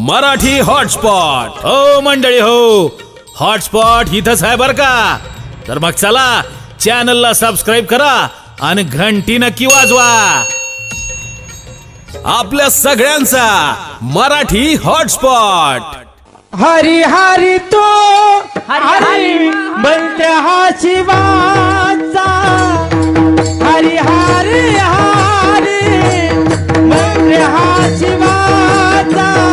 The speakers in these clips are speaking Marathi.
मराठी हॉटस्पॉट. हो मंडळी हो. हॉटस्पॉट इथंच आहे बर का? तर मग चला चॅनलला सबस्क्राईब करा आणि घंटी नक्की वाजवा. आपल्या सगळ्यांचा मराठी हॉटस्पॉट. हरी हरी तो हरी बनते हा शिवाचा. हरी हरी हरी बनते हा शिवाचा.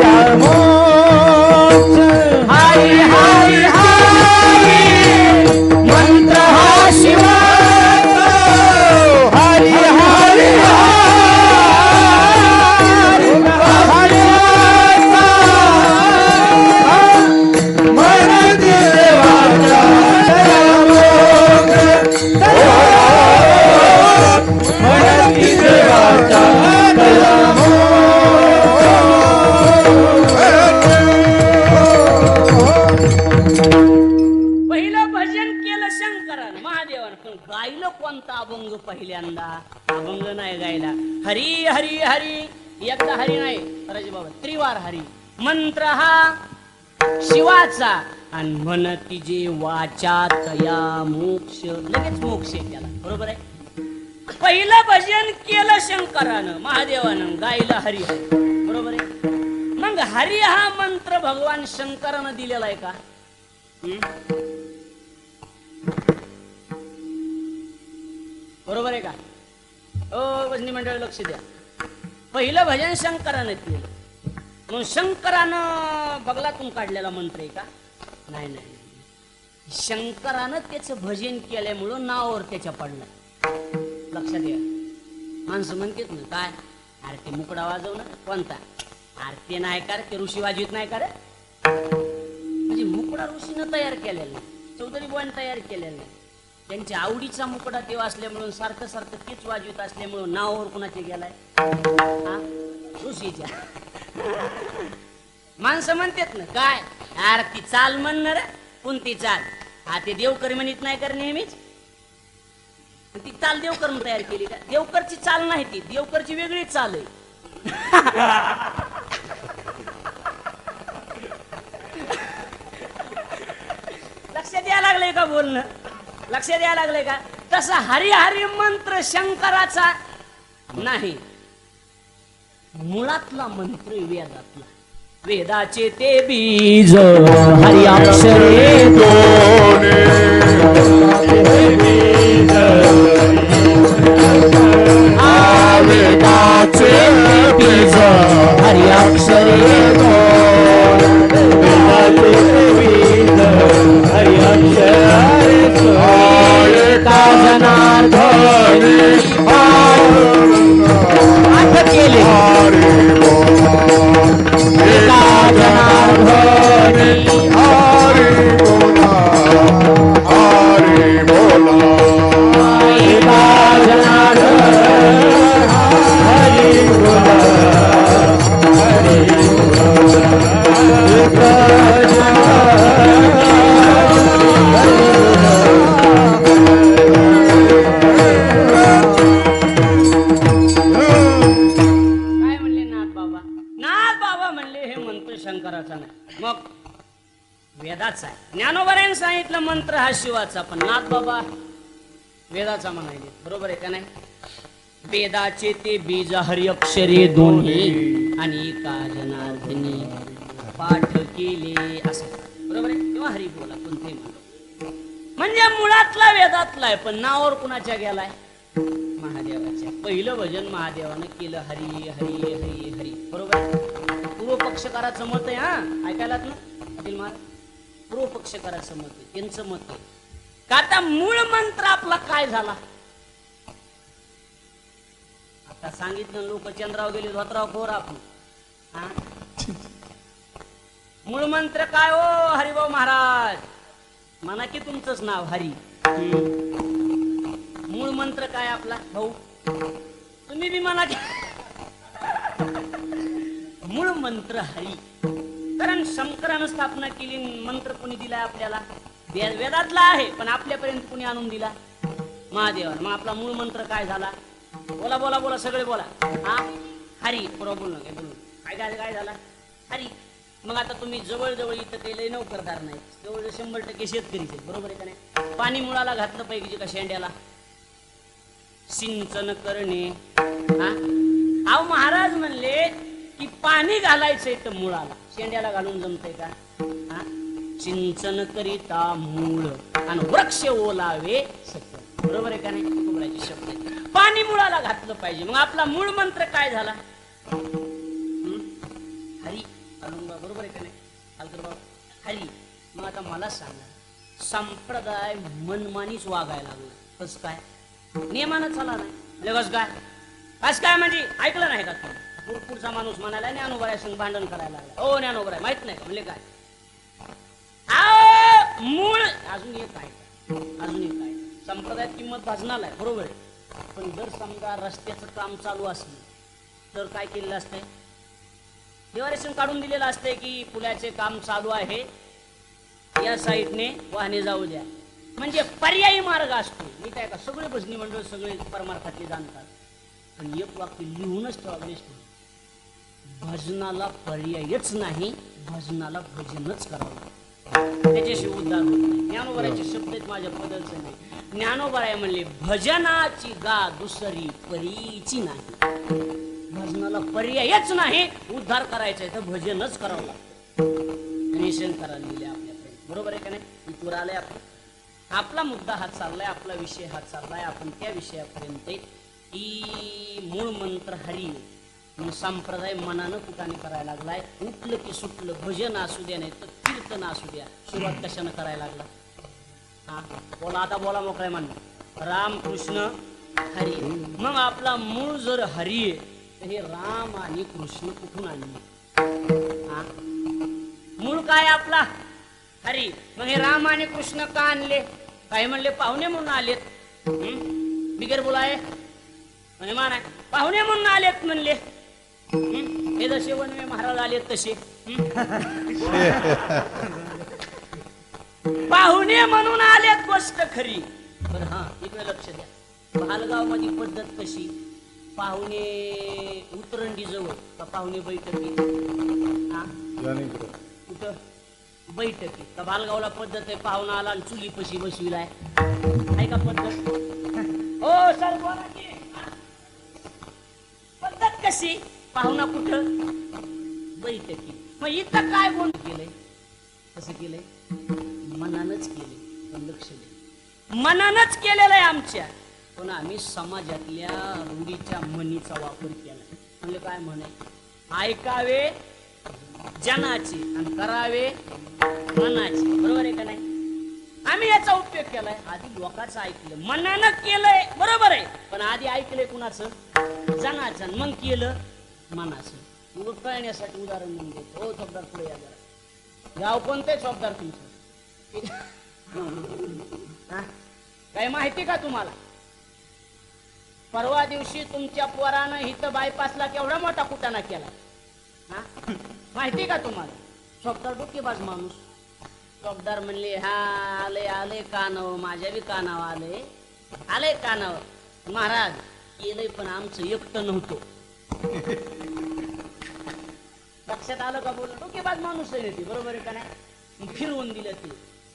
तया मोक्ष बरोबर आहे का? ओ वजनी मंडळ लक्ष द्या. पहिलं भजन शंकरानं केलं. म्हणून शंकरानं बगलातून काढलेला मंत्र आहे का? नाही नाही शंकरानं त्याचं भजन केल्यामुळं नावावर त्याच्या पडलं. लक्षात घ्या. माणसं म्हणतात ना काय? अरे ते मुकडा वाजवणं कोणता? आरती नाही कर ते ऋषी वाजवीत नाही कर म्हणजे मुकडा ऋषीनं तयार केलेला चौधरी बुवाने तयार केलेला त्यांच्या आवडीचा मुकडा देव असल्यामुळं सारखं सारखं तेच वाजवीत असल्यामुळं नावावर कुणाचे गेलाय? हा? ऋषीच्या माणसं म्हणतात ना काय? यार ती चाल म्हणणार कोणती चाल. हा ते देवकर म्हणत नाही कर नेहमीच? ती चाल देवकर तयार केली का? देवकरची चाल नाही ती देवकरची वेगळी चाल आहे. लक्ष यायला लागलंय का बोलणं? लक्ष द्यायला लागलंय का? तसा हरिहरी मंत्र शंकराचा नाही. मुळातला मंत्र वेदातला. वेदाचे ते बीज हरी अक्षरे वेदाचे बीज हरी अक्षरे का केले. वेदाचे ते बीज हरी अक्षरे दोन्ही आणि का जनार्दनी पाठ केले असं. बरोबर आहे? किंवा हरी बोला कोणते म्हणजे मुळातला वेदातला आहे पण नावावर कुणाच्या गेलाय? महादेवाच्या. पहिलं भजन महादेवानं केलं हरी हरी हरी हरी. बरोबर पूर्व पक्षकाराचं मत आहे हा? ऐकायलात ना? पाटील महाराज पूर्व पक्षकाराचं मत आहे त्यांचं मत आहे. का आता मूळ मंत्र आपला काय झाला? आता सांगितलं लोक चंद्राव गेले धोत्राव खोर आपण. हा? मूळ मंत्र काय हो हरिभाऊ महाराज? म्हणा की तुमचंच नाव हरी. मूळ मंत्र काय आपला भाऊ? तुम्ही बी म्हणा की मूळ मंत्र हरी. कारण शंकरानं स्थापना केली मंत्र कोणी दिलाय आपल्याला? वे- वेदातला आहे पण आपल्यापर्यंत कोणी आणून दिला? महादेवावर मग आपला मूळ मंत्र काय झाला? बोला बोला बोला सगळे बोला. हा? हरी बरोबर बोल नका बोलू काय काय काय झाला? हरी मग आता तुम्ही जवळजवळ इथं काही लय नोकरदार नाही. जवळजवळ शंभर टक्के शेतकरीच बरोबर आहे का नाही? पाणी मुळाला घातलं पाहिजे का शेंड्याला? सिंचन करणे. हा? अहो महाराज म्हणले की पाणी घालायचंय तर मुळाला. शेंड्याला घालून जमतंय का? हा? सिंचन करिता मूळ आणि वृक्ष ओलावे सत्य. बरोबर आहे का नाही? खोबऱ्याचे शब्द पाणी मुळाला घातलं पाहिजे. मग आपला मूळ मंत्र काय झाला? हरी. अरुणबा बरोबर आहे का नाही? हलकर बाबा. हरी. मग आता मला सांगा संप्रदाय मनमानीच वागायला लागला. कस काय? नियमानं चला नाही. म्हणजे कस काय? कस काय म्हणजे? ऐकलं नाही का तुम्ही? भरपूरचा माणूस म्हणाला ज्ञानोबराय संग भांडण करायला लागला. हो ज्ञानोबराय माहीत नाही का? म्हणजे काय? मूळ अजून एक आहे. अजून एक आहे. संप्रदायात किंमत भाजणार आहे बरोबर आहे. पण जर समजा रस्त्याचं काम चालू असलं तर काय केलेलं असतंय? डिवारेशन काढून दिलेलं असतंय की पुलाचे काम चालू आहे. या साईडने वाहने जाऊ द्या. म्हणजे पर्यायी मार्ग असतो. मी काय का सगळे भजनी मंडळ सगळे परमार्थातले जाणतात. पण एक वाक्य लिहूनच ठेवा भजनाला पर्यायच नाही भजनाला भजनच करावं लागतं. त्याच्याशी उद्धार होत नाही. ज्ञानोबराचे शब्द आहेत माझ्या पदलचं नाही. ज्ञानोबराय म्हणले भजनाची गा दुसरी परीची नाही. भजनाला पर्यायच नाही. उद्धार करायचा आहे तर भजनच करावं लागतं. आणि शंकराला लिहिले आपल्याकडे बरोबर आहे का नाही? इथवर आलंय आपण आपला मुद्दा हा चाललाय आपला विषय हा चाललाय. आपण त्या विषयापर्यंत की मूळ मंत्र हरी. संप्रदाय मनानं कुठाने करायला लागलाय. उठलं की सुटलं भजन असू द्या नाही तर कीर्तन असू द्या. सुरुवात कशानं करायला लागला? हा? बोला आता बोला मोकळ्या मान राम कृष्ण हरी. मग आपला मूळ जर हरी आहे तर हे राम आणि कृष्ण कुठून आणले? हा? मूळ काय आपला? हरी. मग हे राम आणि कृष्ण का आणले? काही म्हणले पाहुणे म्हणून आलेत. बिगर बोलाय. म्हणे मान आहे पाहुणे म्हणून आलेत म्हणले. हे? जसे वनवे महाराज आलेत तसे. पाहुणे म्हणून आलेत गोष्ट खरी. बरं हा इकडे लक्ष द्या. भालगावमध्ये पद्धत कशी? पाहुणे उतरंडी जवळ का पाहुणे बैठकी हा? कुठं? बैठकी का बालगावला पद्धत आहे पाहुणा आला आणि चुली पशी बसविलाय? आहे का पद्धत? हो सर बोला की. पद्धत कशी? पाहुणा कुठं? बैठकी मग इथं काय बोल केलंय? कसं केलंय? मनानच केले पण लक्ष दे. मनानच केलेलं आहे आमच्या. पण आम्ही समाजातल्या रूढीच्या मनीचा वापर केला म्हणजे काय म्हणे? ऐकावे जनाचे. आणि करावे मनाचे. बरोबर आहे का नाही? आम्ही याचा उपयोग केलाय. आधी लोकांचं ऐकलं. मनानं केलंय. बरोबर आहे. पण आधी ऐकलंय कुणाचं? जनाचं. आणि मग केलं? मनाचं. मग कळण्यासाठी उदाहरण म्हणून देतो. हो चौकदार पुढे या जरा. गाव कोणते चौकदार तुमचं? काही माहिती का तुम्हाला? परवा दिवशी तुमच्या पोरानं इथं बायपासला केवढा मोठा कुटाणा केला. हा? माहिती का तुम्हाला? चौकदार डोकेबाज माणूस. चौकदार म्हणले हा आले आले कानावर माझ्या बी कानावर आले. आले कानावर महाराज केलंय पण आमचं एकटं नव्हतं. लक्षात आलं का बोल डोकेबाज माणूस आहे ती बरोबर आहे का नाही? मग फिरवून दिलं ते.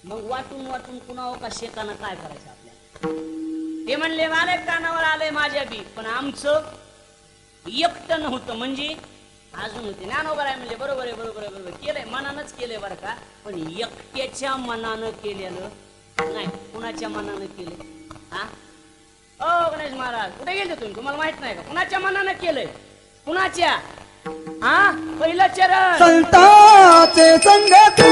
मग वाटून वाटून कुणावर का शेकानं काय करायचं आपल्याला? ते म्हणले मला कानावर आलंय माझ्या बी. पण आमचं एकटं नव्हतं. म्हणजे अजून होते ज्ञानोबर आहे म्हणजे बरोबर आहे बरोबर आहे बरोबर केलंय मनानच केलंय बरं का. पण एकट्याच्या मनानं केलेलं नाही. कुणाच्या मनानं केलंय? हा? ओ गणेश महाराज कुठे गेले तुम्ही? तुम्हाला माहीत नाही का? कुणाच्या मनानं केलंय? कुणाच्या? हा पहिलं चरण संताचे संगते.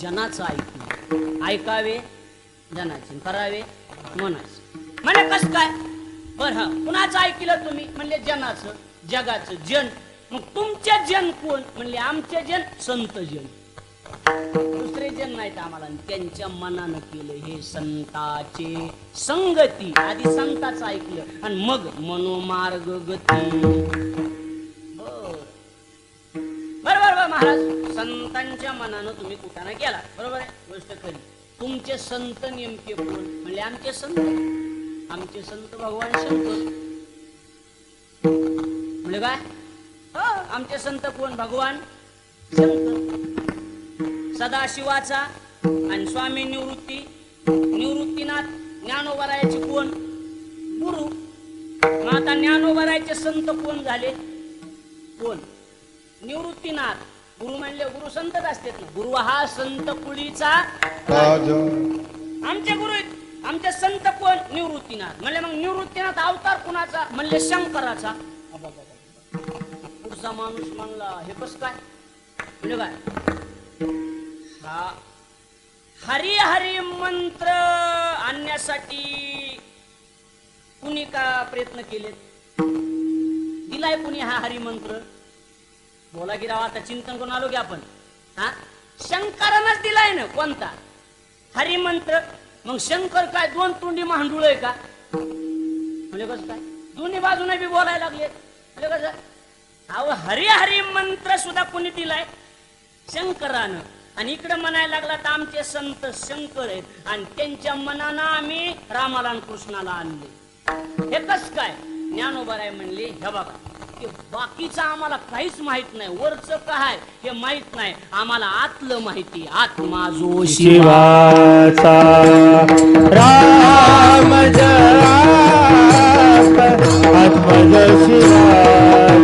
जनाचं ऐकलं ऐकावे जनाचे करावे मनाचे. म्हणे कस काय? बर हा कुणाचं ऐकलं तुम्ही? म्हणले जनाचं जगाचं जन. मग तुमचे जन कोण? म्हणले आमचे जन संत जन. दुसरे जन नाहीत आम्हाला त्यांच्या मनानं केलं हे संताचे संगती. आधी संताचं ऐकलं आणि मग मनोमार्ग गती. बर. बरोबर बर महाराज. संतांच्या मनानं तुम्ही कुठाना गेला बरोबर आहे? गोष्ट खरी. तुमचे संत नेमके कोण? म्हणजे आमचे संत? आमचे संत भगवान शंकर. म्हणजे काय? हो आमचे संत कोण? भगवान शंकर. सदाशिवाचा आणि स्वामी निवृत्ती निवृत्तीनाथ ज्ञानोबरायाचे कोण? गुरु. मग आता ज्ञानोबरायचे संत कोण झाले? कोण? निवृत्तीनाथ. गुरु म्हणले गुरु संतच असतात ना. गुरु हा संत कुळीचा आमचे गुरु आहेत. आमचे संत कोण? निवृत्तीनाथ. म्हणले मग निवृत्तीनाथ अवतार कुणाचा? म्हणले शंकराचा. पुढचा माणूस म्हणला हे कस काय? म्हणजे काय हा. हरी हरी मंत्र आणण्यासाठी कुणी का प्रयत्न केलेत? दिलाय कुणी हा हरी मंत्र? बोला की राव आता चिंतन करून आलो की आपण. हा? शंकरानच दिलाय ना कोणता? हरिमंत्र. मग शंकर काय दोन तोंडी मांडूळ आहे का? म्हणजे कसं काय? दोन्ही बाजूने बी बोलायला लागले. म्हणजे कसं? अहो हरी हरी मंत्र सुद्धा कोणी दिलाय? शंकरानं. आणि इकडे म्हणायला लागला तर आमचे संत शंकर आहेत. आणि त्यांच्या मनानं आम्ही रामाला कृष्णाला आणले. हे कस काय? ज्ञानोबर आहे म्हणले हे बघा. की बाकीचं आम्हाला काहीच माहीत नाही. वरचं काय हे माहीत नाही. आम्हाला आतलं माहिती आत्मा जो शिवाचा राम आत्मज शिवाचा.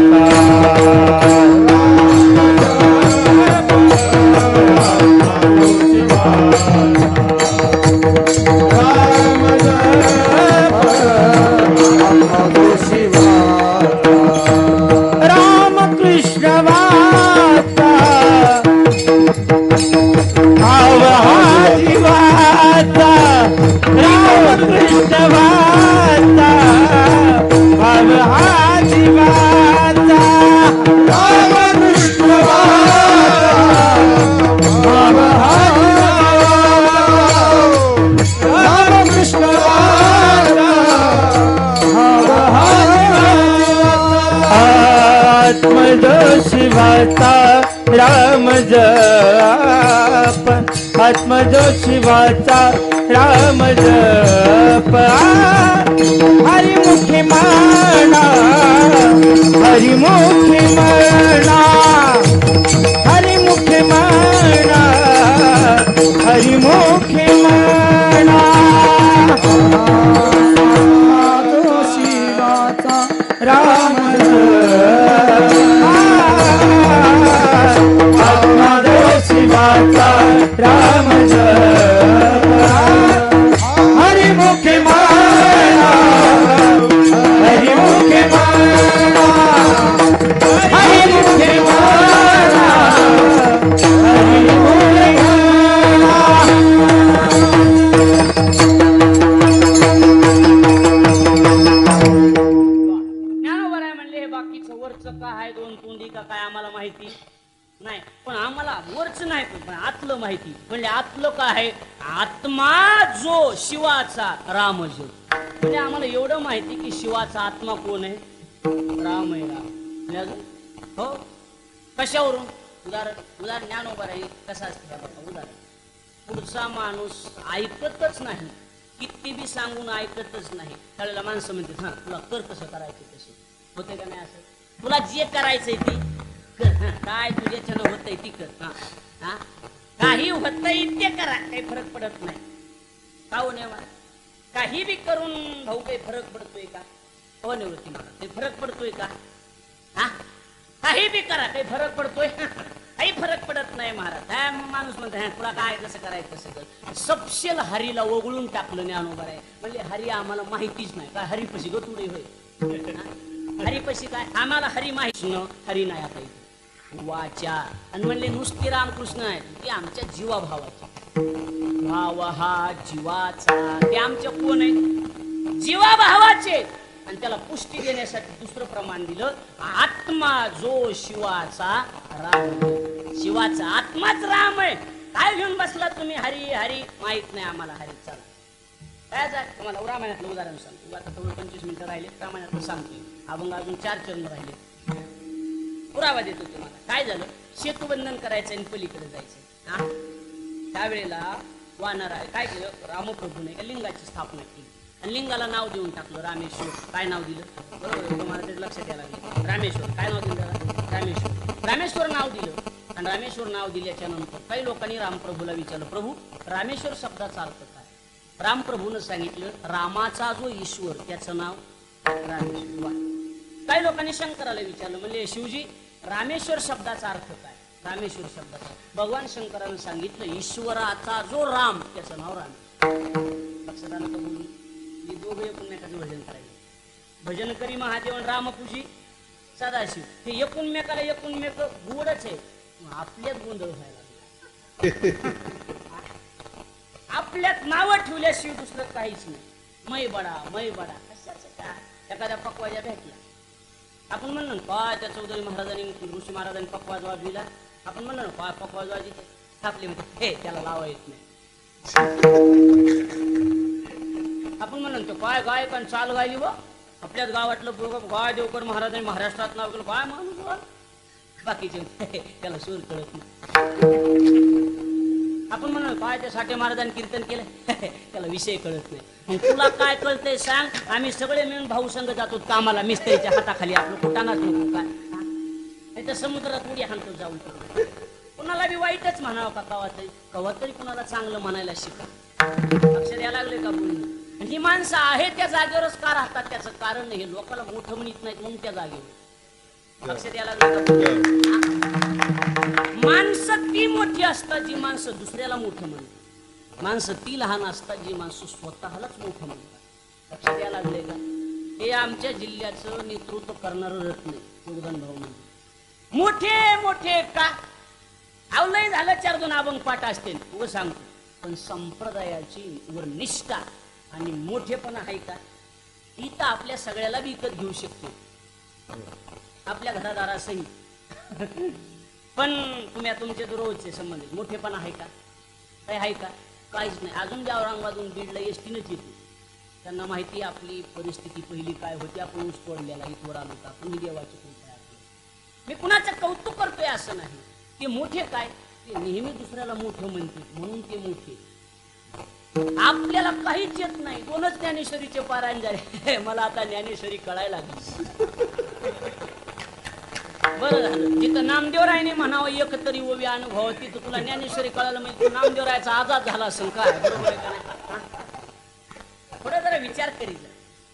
आत्मज आत्मजो शिवाचा राम जप हरिमुखी म्हणा हरिमुखी म्हणा कोण ऐकतच नाही. त्यावेळेला माणसं म्हणतात हा तुला कर कसं करायचं तसं होते का नाही असं? तुला जे करायचंय ती कर. हा काय तुझ्याच्यानं होतंय ती कर. हा हा. काही होतंय ते करा काही फरक पडत नाही. काहून नेवा काही बी करून भाऊ काही फरक पडतोय का? हो निवृत्ती मला काही फरक पडतोय का? हा काही बी करा काही फरक पडतोय. फरक पडत नाही महाराज. हा, मग माणूस म्हणतो हा, तुला काय कसं करायचं कसं कर सपशेल हरीला वगळून टाकलं ज्ञानोबर आहे म्हणजे हरी आम्हाला माहितीच नाही. काय हरी पशी तुडे होय? हा? काय? आम्हाला हरी माहीत न हरी नाही आता इथे. वाचा. आणि म्हणले नुसती रामकृष्ण आहे. ती आमच्या जीवाभावाची. भाव हा जीवाचा. ते आमच्या कोण आहे जीवाभावाचे. आणि त्याला पुष्टी देण्यासाठी दुसरं प्रमाण दिलं आत्मा जो शिवाचा राम शिवाचा आत्माच राम आहे. काय घेऊन बसला तुम्ही? हरी हरी माहीत नाही आम्हाला. हरी चला. काय जाय तुम्हाला? रामायणातलं उदाहरण सांगतो. आता थोडं पंचवीस मिनिटं राहिले रामायणातलं सांगतोय. अभंग अजून चार चरण राहिले. पुरावा देतो तुम्हाला. काय झालं? सेतुबंधन करायचं आणि पलीकडे जायचं. हा? त्यावेळेला वानर आहे काय केलं? रामप्रभूने एका लिंगाची स्थापना केली. आणि लिंगाला नाव देऊन टाकलं रामेश्वर. काय नाव दिलं? बरोबर तुम्हाला ते लक्षात यायला लागलं. रामेश्वर काय नाव दिलं? त्याला रामेश्वर. रामेश्वर नाव दिलं. आणि रामेश्वर नाव दिल्याच्या नंतर काही लोकांनी रामप्रभूला विचारलं प्रभू रामेश्वर शब्दाचा अर्थ काय? रामप्रभूनं सांगितलं रामाचा जो ईश्वर त्याचं नाव रामेश्वर. काही लोकांनी शंकराला विचारलं म्हणजे शिवजी रामेश्वर शब्दाचा अर्थ काय? रामेश्वर शब्दाचा. भगवान शंकरानं सांगितलं ईश्वराचा जो राम त्याचं नाव राम लक्षात आलं का बोलून मी दोघं एकमेकाचं भजन करायचं. भजन करी महादेव आणि रामपूजी सदाशिव. हे एकूणमेकाला एकूणमेक गोडच आहे. आपल्यात गोंधळ व्हायला आपल्यात नावं ठेवल्याशिवाय दुसरं काहीच नाही. मै बडा मै बडा कशाचं काय? एखाद्या पकवाजा भेटला. आपण म्हणलं ना, काय त्या चौधरी महाराजांनी ऋषी महाराजांनी पकवाज वाजविला आपण म्हणलं ना, काय पकवाज वाजविते थापले म्हणजे हे त्याला लावा येत नाही. आपण म्हणलं तो काय गायक आणि चाल गायली व आपल्याच गावातलं पोरगं काय देवकर महाराजांनी महाराष्ट्रात नाव केलं काय माणूस बाकीचे त्याला सूर कळत नाही. आपण म्हणू काय ते साठे महाराजांनी कीर्तन केलं त्याला विषय कळत नाही. मग तुला काय कळतंय सांग आम्ही सगळे मिळून भाऊ संघ जातो कामाला मिस्त्रीच्या हाताखाली आपलं कुटाणाच नको काय त्या नाही तर समुद्रात उडी हाणतो जाऊन. कुणाला बी वाईटच म्हणावं का कवा तरी कवा तरी कुणाला चांगलं म्हणायला शिका. अक्षर यायला लागले का बोलणं ही माणसं आहे त्या जागेवरच का राहतात? त्याचं कारण नाही हे लोकांना मोठं म्हणत नाहीत म्हणून त्या जागेवर. लक्षात यायला लागलं का? बोलणं? माणसं ती मोठी असतात जी माणसं दुसऱ्याला मोठं म्हणतात. माणसं ती लहान असतात जी माणसं स्वतःलाच मोठं म्हणतात. लक्षात यायला लागले का? हे आमच्या जिल्ह्याचं नेतृत्व करणारं रत्न योगदान भाऊ म्हणजे मोठे मोठे का? आवलंय झालं चार दोन अभंग पाठ असतील. उगं सांगतो. पण संप्रदायाची वर निष्ठा. आणि मोठेपणा आहे का? ती तर आपल्या सगळ्याला विकत घेऊ शकते. आपल्या घरादारासही. पण तुम्ही तुमचे रोजचे संबंधित मोठेपणा आहे का? काही आहे का? काहीच नाही. अजून ज्या औरंगाबादून बीडला एस टीनंच येते. त्यांना माहिती आपली परिस्थिती पहिली काय होती. आपण ऊस तोडलेला इथवर आलो का कुणी देवाची कृपा मी कुणाचं कौतुक करतोय असं नाही. ते मोठे काय? ते नेहमी दुसऱ्याला मोठं म्हणते. म्हणून ते मोठे. आपल्याला काहीच येत नाही. दोनच ज्ञानेश्वरीचे पारायण झाले. मला आता ज्ञानेश्वरी कळायला लागली. बरं झालं. जिथं नामदेवरायने म्हणावं एक तरी ओवी अनुभव तिथं तुला ज्ञानेश्वरी कळायला म्हणजे तू नामदेवरायचा आजाद झाला असेल काय बरोबर आहे का नाही? थोडा जरा विचार करीत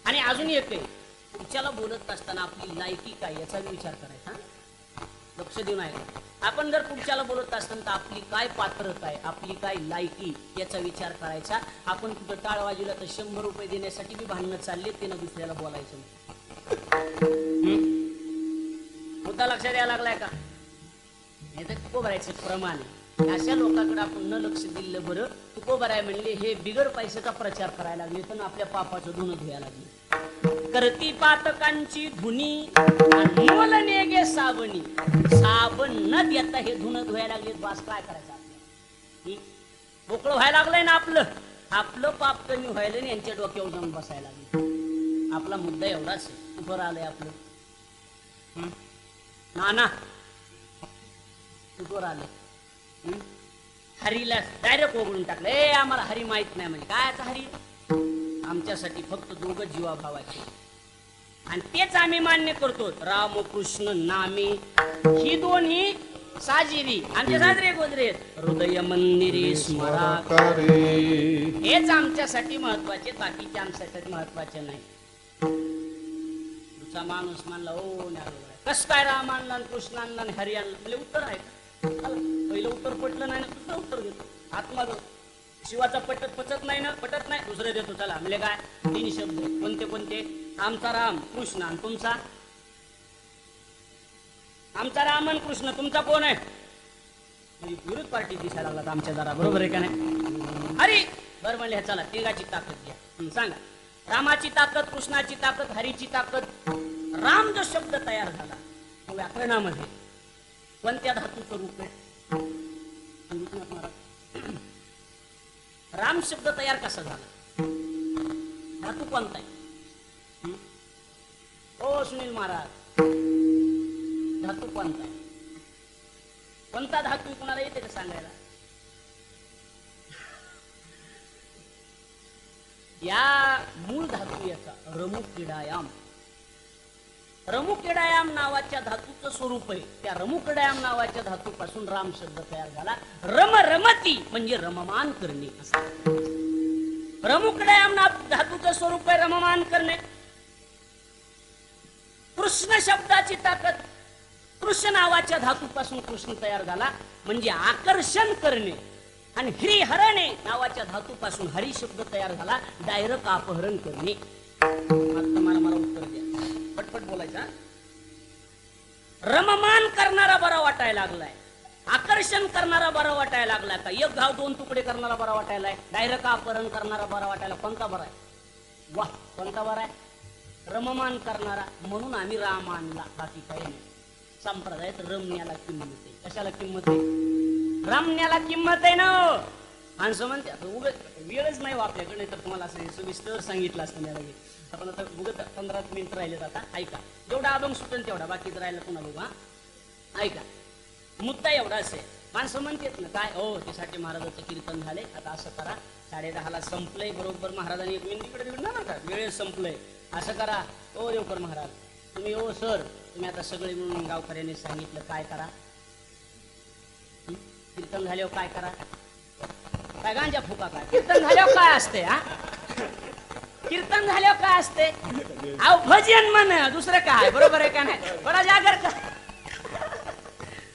आणि अजून एक आहे. पुढच्याला बोलत असताना आपली लायकी काय याचा विचार करायचा लक्ष देऊन आहे आपण जर पुढच्याला बोलत असताना तर आपली काय पात्रता आहे आपली काय लायकी याचा विचार करायचा. आपण कुठं टाळवाजीला तर शंभर रुपये देण्यासाठी बी भांडणं चालले त्यानं दुसऱ्याला बोलायचं मुद्दा लक्षात यायला लागलाय का? हे तर तुकोबरायचं प्रमाण आहे. अशा लोकांकडे आपण न लक्ष दिलं बरं तुकोबराय म्हणले हे बिगर पैशाचा प्रचार करायला लागले तर आपल्या पापाचं धुणं धुया लागले. करती पातकांची धुनी. आणि नेगे साबणी. साबण न देता हे धुणं धुवायला लागले बास काय करायचं? मोकळं व्हायला लागलंय ना आपलं. आपलं पाप कमी व्हायला आणि यांच्या डोक्यावर जाऊन बसायला लागले. आपला मुद्दा एवढाच आहे. उभं आलंय आपलं. नाना. उभं राहिलं हरीला डायरेक्ट ओघळून टाकलं. ए आम्हाला हरी माहीत नाही म्हणजे काय आता हरी? आमच्यासाठी फक्त दोघं जीवाभावाचे. आणि तेच आम्ही मान्य करतो. रामकृष्ण नामे. ही दोन्ही साजिरी. आमचे साजरे गोजरे हृदय मंदिरे स्मरा हेच आमच्यासाठी महत्त्वाचे बाकीचे आमच्यासाठी महत्त्वाचे नाही. तुझा माणूस मानला ओ कस काय राम आणला कृष्ण आणला आणि हरी आणला? म्हणजे उत्तर आहे पहिलं उत्तर पटलं नाही ना दुसरं उत्तर घेतो आत्मा शिवाचा पटत पचत नाही ना पटत नाही. दुसरं देतो. चला म्हणजे काय? तीन शब्द कोणते कोणते? आमचा राम कृष्ण. आणि तुमचा? आमचा रामन कृष्ण. तुमचा कोण आहे? म्हणजे विरोध पार्टी दिसायला लागला आमच्या जरा. बरोबर आहे का नाही? अरे बरं म्हणले चला तिघाची ताकद घ्या. सांगा. रामाची ताकद कृष्णाची ताकद हरीची ताकद. राम जो शब्द तयार झाला व्याकरणामध्ये. कोणत्या धातूचं रूप आहे. राम शब्द तयार कसा झाला? धातू कोणता आहे? हं? ओ सुनील महाराज. धातू कोणता? आहे कोणता धातू कुणाला येते का सांगायला? या मूळ धातू याचा रमू किडायाम. रमू किडायाम नावाच्या धातूचं स्वरूप आहे. त्या रमू किडायाम नावाच्या धातूपासून राम शब्द तयार झाला. रम रमती म्हणजे रममान करणे. असं. रमुकडायाम ना धातूचं स्वरूप आहे रममान करणे. कृष्ण शब्दाची ताकद. कृष्ण नावाच्या धातूपासून कृष्ण तयार झाला. म्हणजे आकर्षण करणे. आणि हरिहरणे नावाच्या धातूपासून हरी शब्द तयार झाला. डायरेक्ट अपहरण करणे. मला मला उत्तर द्या. पटपट बोलायचा रममान करणारा बरा वाटायला लागलाय. आकर्षण करणारा बरा वाटायला लागलाय का? एक घाव दोन तुकडे करणारा बरा वाटायलाय डायरेक्ट अपहरण करणारा बरा वाटायला कोणता बरा आहे? वा कोणता बरा आहे? रममान करणारा म्हणून आम्ही राम आणला बाकी काही नाही. संप्रदायात रमण्याला किंमत आहे. कशाला किंमत आहे? रमण्याला किंमत आहे ना? माणसं म्हणते उगत वेळच नाही हो आपल्याकडे तर तुम्हाला असं सविस्तर सांगितलं असतं मला आपण आता उगत पंधरा मिनिट राहिले आता ऐका. जेवढा अभंग सुटेल तेवढा बाकीच राहिला कुणाला बघा ऐका. मुद्दा एवढा असेल माणसं म्हणतात ना काय? हो त्यासाठी महाराजाचं कीर्तन झाले आता असं करा. साडे दहाला संपलंय बरोबर. महाराजांनी एक मिनिट इकडे तिकडे ना वेळ संपलंय. असं करा. ओ देवकर महाराज तुम्ही ओ सर तुम्ही आता सगळे मिळून गावकऱ्यांनी सांगितलं काय करा? कीर्तन झाल्यावर काय करा? काय गांजा फुका काय? कीर्तन झाल्यावर काय असते हा? कीर्तन झाल्यावर काय असते? अहो भजन म्हण दुसरं काय? बरोबर आहे का नाही? बरा जागर का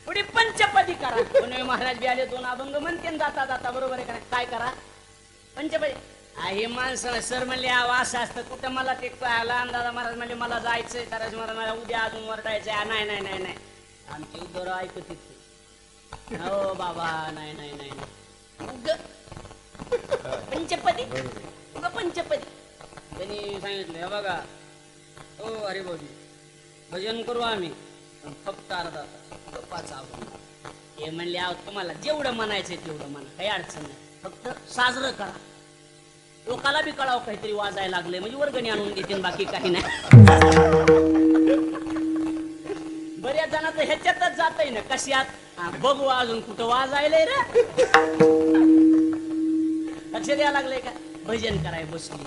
पुढे पंचपदी करा. महाराज बी आले दोन अभंग म्हणते जाता जाता बरोबर आहे का नाही? काय करा? पंचपदी हे माणसं सर म्हणले अहो असं असतं. कुठं मला ते कळालं अंदाजा महाराज म्हणले मला जायचंय तर महाराज मला उद्या अजून वरडायचंय. नाही नाही नाही नाही. आमची उदर ऐकू तिथे हो बाबा नाही नाही नाही. उग पंचपदी? उग पंचपदी? त्यांनी सांगितलं हे बघा हो अरे भाऊजी भजन करू आम्ही पण फक्त अर्धा तास हे म्हणले आहोत तुम्हाला जेवढं म्हणायचंय तेवढं म्हणा काही अडचण नाही. फक्त साजरं करा. लोकाला बी कळावं काहीतरी वाजायला लागले म्हणजे वर्गणी आणून घेतील बाकी काही नाही. बऱ्याच जणांचं ह्याच्यातच जात ना कशात? बघू अजून कुठं वाजायलंय रे. लक्ष द्यायला लागले का? भजन कराय बसली.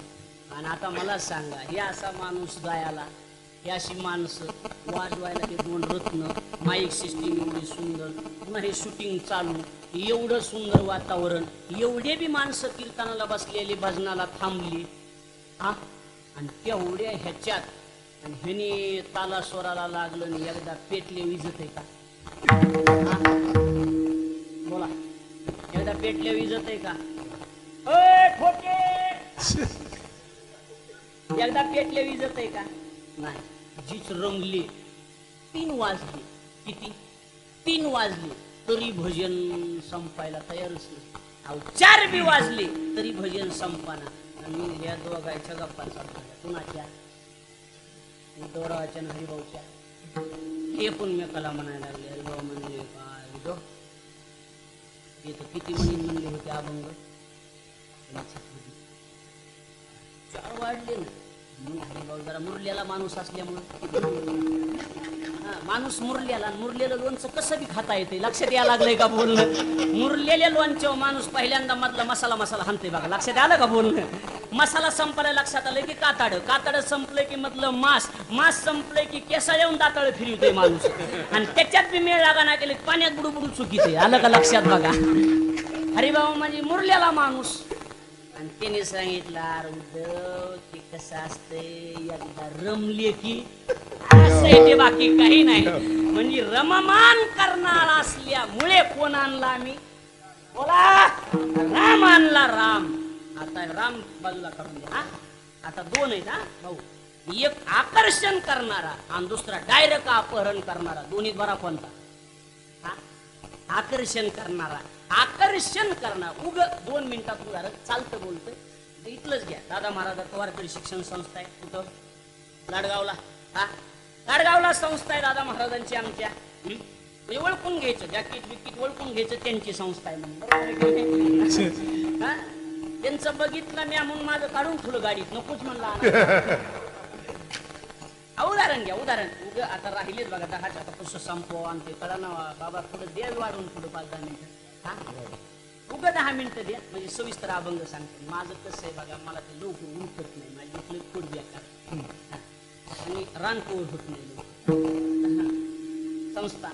आणि आता मला सांगा हे असा माणूस गायाला ही अशी माणसं वाजवायला ते दोन रत्न माईक सिस्टीम एवढी सुंदर पुन्हा हे शूटिंग चालू. एवढं सुंदर वातावरण एवढे बी माणसं कीर्तनाला बसलेली भजनाला थांबली. हा? आणि तेवढ्या ह्याच्यात आणि ह्याने ताला स्वराला लागलं आणि एकदा पेटले विजत आहे का? बोला. एकदा पेटले विजत आहे का! एकदा पेटले विजत आहे का? नाही. जीच रंगली तीन वाजली. किती? तीन वाजली. तरी भजन संपायला तयारच नाही. अहो चार बी वाजले. तरी भजन संपाना. आणि मी या दोघायच्या गप्पा चालतो कुणाच्या? दोराच्या आणि हरिभाऊच्या. हे पण मी कला म्हणायला लागले. हरिभाऊ म्हणले काय दो हे तर किती म्हणी म्हणले होते अभंग? चार वाढले ना. जरा मुरलेला माणूस असल्यामुळं. माणूस मुरलेला मुरलेलं लोणचं कसं बी खाता येते लक्षात यायला लागलंय का बोलणं? मुरलेल्या लोणच्या माणूस पहिल्यांदा मधला मसाला मसाला हाणते बघा. लक्षात आलं का बोलणं? मसाला संपला लक्षात आलं की काताड. काताड संपलं की मधलं मांस. मांस संपलं की केसा येऊन दाताळ फिरवते माणूस. आणि त्याच्यात बी मेळ लागा ना केले पाण्यात बुडू बुडू चुकीचे आलं का लक्षात बघा? अरे बाबा म्हणजे मुरलेला माणूस. आणि तिने सांगितलं अरे उद्धव ते कसं असतंय एकदा रमले की असं ते बाकी काही नाही. म्हणजे रममान करणार असल्यामुळे कोण आणला आम्ही. बोला राम आणला राम. आता राम बाजूला करून हा. आता दोन आहेत हा. भाऊ एक आकर्षण करणारा आणि दुसरा डायरेक्ट अपहरण करणारा. दोन्ही बरा कोणता? हा? आकर्षण करणारा. आकर्षण करणार उग दोन मिनिटात उदाहरण चालतं बोलतं. इथलंच घ्या. दादा महाराजा वारकरी शिक्षण संस्था आहे. कुठं? लाडगावला. हा? लाडगावला संस्था आहे दादा महाराजांची आमच्या. म्हणजे ओळखून घ्यायचं. जॅकेट बिकीट ओळखून घ्यायचं. त्यांची संस्था आहे म्हणून. हा? त्यांचं बघितलं मी म्हणून माझं काढून ठेवलं गाडीत. नकोच म्हणला उदाहरण घ्या उदाहरण. उग आता राहिलेच बघा दहाच्या आता पुस्तक संपव आमचे. कळा ना बाबा थोडं देज वाढून पुढे पाच दहा मिनिटं. उगा दहा मिनिटं द्या म्हणजे सविस्तर अभंग सांगतो. माझं कसं आहे बघा मला ते लवकर उठत नाही. माझी इकडे पोट बेकार. हा. आणि रानकोळ होत नाही संस्था.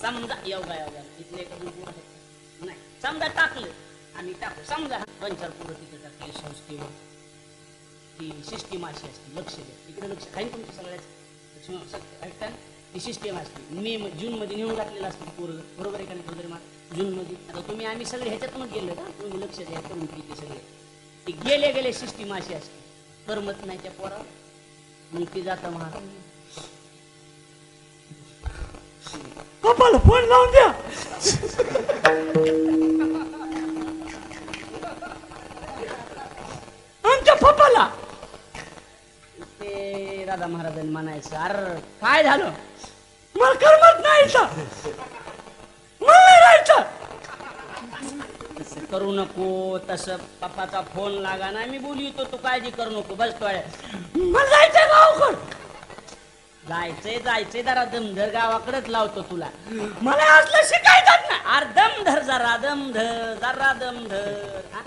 समजा योगा योगा. इथले एक दोन पोरं आहेत. नाही समजा टाकलं आणि टाकू. समजा दोन चार पोरं तिथे टाकले संस्थेवर. ती सिस्टीम अशी असते लक्ष द्या. इकडे लक्ष. आहे ना तुमच्या सगळ्याच? ऐकता ती सिस्टीम असते. मे म- जून मध्ये नेऊन घातलेलं असतं पोरग बरोबर आहे का नाही जून मध्ये. आता तुम्ही आम्ही सगळे ह्याच्यातूनच गेलो का तुम्ही लक्ष द्या करून ते सगळे. ते गेले गेले सिस्टीम अशी असते. करमत नाही त्या पोरा मग ती जातं महाराज पप्पाला फोन लावून द्या. आमच्या पप्पाला. ते राधा महाराजांनी म्हणायचं अरे काय झालं? मला करमत नाही इथं. मला नाही राहायचं तसं करू नको तसं पप्पाचा फोन लागा ना मी बोलतो तू काळजी करू नको बस मला गावकड. जायचंय जायचंय जरा दमधर गावाकडेच लावतो तुला. मला असलं शिकायचं ना अरे दमधर जरा दमधर जरा दमधर हा?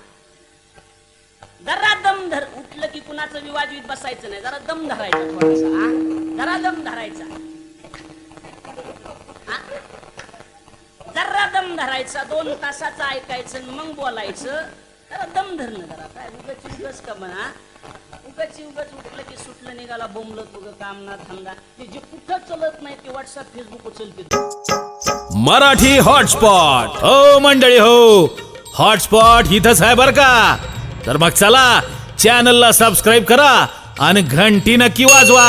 जरा दमधर. उठलं की कुणाचं विवाजवीत बसायचं नाही. जरा दम धरायचा थोडासा हा? जरा दम धरायचा. हा? जरा दम धरायचा दोन तासाचं ऐकायचं आणि मग बोलायचं. जरा दम धरणं जरा. काय उगाच उगच का म्हणा? उगाच उगाच उठलं की सुटलं निघाला बोंबलं तुझं काम ना धंदा ते जे कुठं चलत नाही ते व्हॉट्सअप फेसबुक उचलते मराठी हॉटस्पॉट. हो मंडळी हो. हॉटस्पॉट इथंच आहे बर का? तर मग चला चॅनलला सबस्क्राईब करा आणि घंटी नक्की वाजवा.